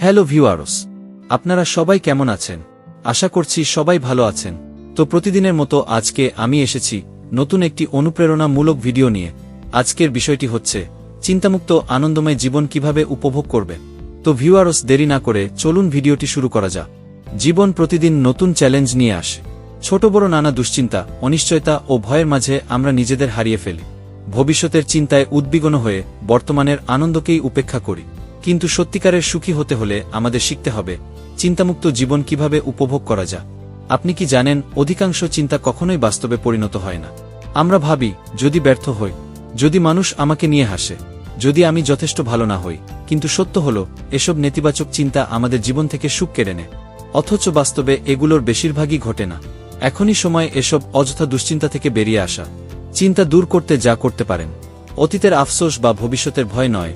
Hello viewers, আপনারা সবাই কেমন আছেন? আশা করছি সবাই ভালো আছেন। তো প্রতিদিনের মতো আজকে আমি এসেছি নতুন একটি অনুপ্রেরণামূলক ভিডিও নিয়ে। আজকের বিষয়টি হচ্ছে, চিন্তামুক্ত আনন্দময় জীবন কীভাবে উপভোগ করবে তো ভিউয়ারস, দেরি না করে চলুন ভিডিওটি শুরু করা যাক। জীবন প্রতিদিন নতুন চ্যালেঞ্জ নিয়ে আসে। ছোট বড় নানা দুশ্চিন্তা, অনিশ্চয়তা ও ভয়ের মাঝে আমরা নিজেদের হারিয়ে ফেলি। ভবিষ্যতের চিন্তায় উদ্বিগ্ন হয়ে বর্তমানের আনন্দকেই উপেক্ষা করি। কিন্তু সত্যিকারের সুখী হতে হলে আমাদের শিখতে হবে, চিন্তামুক্ত জীবন কীভাবে উপভোগ করা যায়। আপনি কি জানেন, অধিকাংশ চিন্তা কখনোই বাস্তবে পরিণত হয় না। আমরা ভাবি, যদি ব্যর্থ হই, যদি মানুষ আমাকে নিয়ে হাসে, যদি আমি যথেষ্ট ভালো না হই, কিন্তু সত্য হল, এসব নেতিবাচক চিন্তা আমাদের জীবন থেকে সুখ কেড়ে নেয়। অথচ বাস্তবে এগুলোর বেশিরভাগই ঘটে না। এখনই সময় এসব অযথা দুশ্চিন্তা থেকে বেরিয়ে আসা। চিন্তা দূর করতে যা করতে পারেন। অতীতের আফসোস বা ভবিষ্যতের ভয় নয়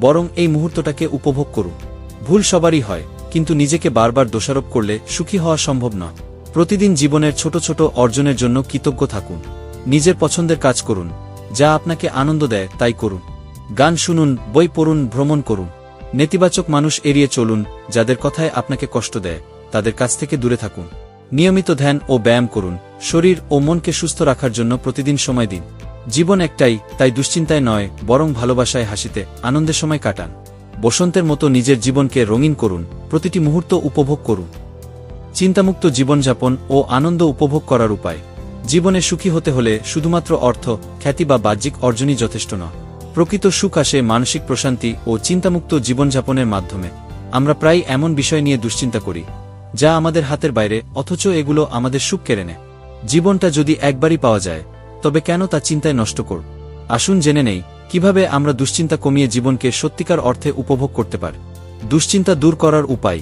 বরং এই মুহূর্তটাকে উপভোগ করুন। ভুল সবারই হয়, কিন্তু নিজেকে বারবার দোষারোপ করলে সুখী হওয়া সম্ভব নয়। প্রতিদিন জীবনের ছোট ছোট অর্জনের জন্য কৃতজ্ঞ থাকুন। নিজের পছন্দের কাজ করুন। যা আপনাকে আনন্দ দেয়, তাই করুন। গান শুনুন, বই পড়ুন, ভ্রমণ করুন। নেতিবাচক মানুষ এড়িয়ে চলুন, যাদের কথায় আপনাকে কষ্ট দেয়, তাদের কাছ থেকে দূরে থাকুন। নিয়মিত ধ্যান ও ব্যায়াম করুন। শরীর ও মনকে সুস্থ রাখার জন্য প্রতিদিন সময় দিন। জীবন একটাই, তাই দুশ্চিন্তায় নয়, বরং ভালোবাসায় হাসিতে, আনন্দের সময় কাটান। বসন্তের মতো নিজের জীবনকে রঙিন করুন, প্রতিটি মুহূর্ত উপভোগ করুন। চিন্তামুক্ত জীবনযাপন ও আনন্দ উপভোগ করার উপায়। জীবনে সুখী হতে হলে শুধুমাত্র অর্থ, খ্যাতি বা বাহ্যিক অর্জনই যথেষ্ট নয়। প্রকৃত সুখ আসে মানসিক প্রশান্তি ও চিন্তামুক্ত জীবনযাপনের মাধ্যমে। আমরা প্রায় এমন বিষয় নিয়ে দুশ্চিন্তা করি, যা আমাদের হাতের বাইরে, অথচ এগুলো আমাদের সুখ কেড়ে নেয়। জীবনটা যদি একবারই পাওয়া যায় তবে কেন তা চিন্তায় নষ্ট করব আসুন জেনে নেই, কীভাবে আমরা দুশ্চিন্তা কমিয়ে জীবনকে সত্যিকার অর্থে উপভোগ করতে পারি। দুশ্চিন্তা দূর করার উপায়।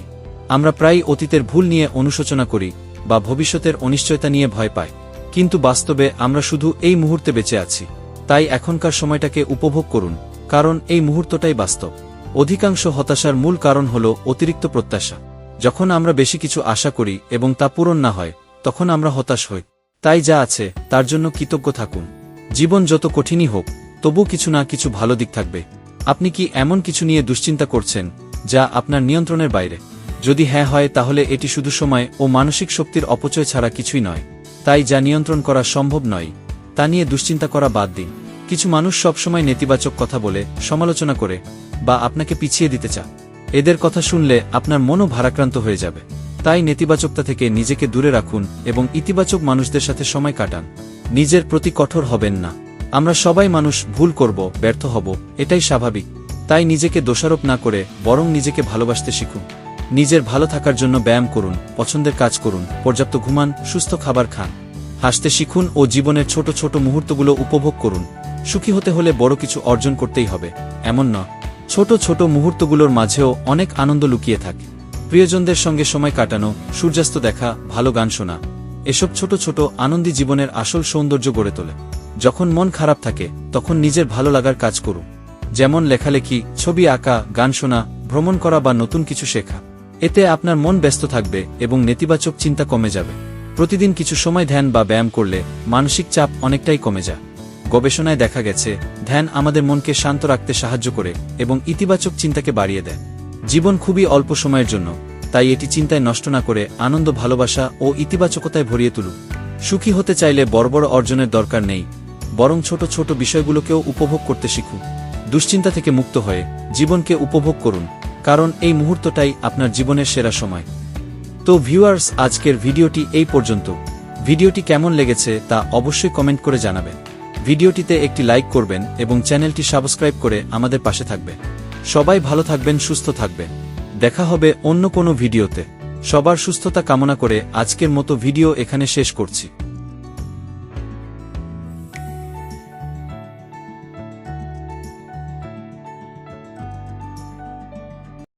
আমরা প্রায় অতীতের ভুল নিয়ে অনুশোচনা করি, বা ভবিষ্যতের অনিশ্চয়তা নিয়ে ভয় পাই। কিন্তু বাস্তবে আমরা শুধু এই মুহূর্তে বেঁচে আছি। তাই এখনকার সময়টাকে উপভোগ করুন, কারণ এই মুহূর্তটাই বাস্তব। অধিকাংশ হতাশার মূল কারণ হল অতিরিক্ত প্রত্যাশা। যখন আমরা বেশি কিছু আশা করি এবং তা পূরণ না হয়, তখন আমরা হতাশ হই। তাই যা আছে, তার জন্য কৃতজ্ঞ থাকুন। জীবন যত কঠিনই হোক তবু কিছু না কিছু ভালো দিক থাকবে। আপনি কি এমন কিছু নিয়ে দুশ্চিন্তা করছেন, যা আপনার নিয়ন্ত্রণের বাইরে? যদি হ্যাঁ হয়, তাহলে এটি শুধু সময় ও মানসিক শক্তির অপচয় ছাড়া কিছুই নয়। তাই যা নিয়ন্ত্রণ করা সম্ভব নয়, তা নিয়ে দুশ্চিন্তা করা বাদ দিন। কিছু মানুষ সবসময় নেতিবাচক কথা বলে, সমালোচনা করে, বা আপনাকে পিছিয়ে দিতে চা এদের কথা শুনলে আপনার মনও ভারাক্রান্ত হয়ে যাবে। তাই নেতিবাচকতা থেকে নিজেকে দূরে রাখুন এবং ইতিবাচক মানুষদের সাথে সময় কাটান। নিজের প্রতি কঠোর হবেন না। আমরা সবাই মানুষ, ভুল করব, ব্যর্থ হব, এটাই স্বাভাবিক। তাই নিজেকে দোষারোপ না করে বরং নিজেকে ভালোবাসতে শিখুন। নিজের ভালো থাকার জন্য ব্যায়াম করুন, পছন্দের কাজ করুন, পর্যাপ্ত ঘুমান, সুস্থ খাবার খান। হাসতে শিখুন ও জীবনের ছোট ছোট মুহূর্তগুলো উপভোগ করুন। সুখী হতে হলে বড় কিছু অর্জন করতেই হবে। এমন ন ছোট ছোট মুহূর্তগুলোর মাঝেও অনেক আনন্দ লুকিয়ে থাকে। প্রিয়জনদের সঙ্গে সময় কাটানো, সূর্যাস্ত দেখা, ভালো গান শোনা, এসব ছোট ছোট আনন্দী জীবনের আসল সৌন্দর্য গড়ে তোলে। যখন মন খারাপ থাকে, তখন নিজের ভালো লাগার কাজ করুন। যেমন লেখালেখি, ছবি আঁকা, গান শোনা, ভ্রমণ করা বা নতুন কিছু শেখা। এতে আপনার মন ব্যস্ত থাকবে এবং নেতিবাচক চিন্তা কমে যাবে। প্রতিদিন কিছু সময় ধ্যান বা ব্যায়াম করলে মানসিক চাপ অনেকটাই কমে যায়। গবেষণায় দেখা গেছে, ধ্যান আমাদের মনকে শান্ত রাখতে সাহায্য করে এবং ইতিবাচক চিন্তাকে বাড়িয়ে দেয়। জীবন খুবই অল্প সময়ের জন্য, তাই এটি চিন্তায় নষ্ট না করে আনন্দ, ভালোবাসা ও ইতিবাচকতায় ভরিয়ে তুলুন সুখী হতে চাইলে বড় বড় অর্জনের দরকার নেই, বরং ছোট ছোট বিষয়গুলোকেও উপভোগ করতে শিখুন। দুশ্চিন্তা থেকে মুক্ত হয়ে জীবনকে উপভোগ করুন, কারণ এই মুহূর্তটাই আপনার জীবনের সেরা সময়। তো ভিউয়ার্স, আজকের ভিডিওটি এই পর্যন্ত। ভিডিওটি কেমন লেগেছে তা অবশ্যই কমেন্ট করে জানাবেন। ভিডিওটিতে একটি লাইক করবেন এবং চ্যানেলটি সাবস্ক্রাইব করে আমাদের পাশে থাকবেন। সবাই ভালো থাকবেন, সুস্থ থাকবেন। দেখা হবে অন্য কোনো ভিডিওতে। সবার সুস্থতা কামনা করে আজকের মতো ভিডিও এখানে শেষ করছি।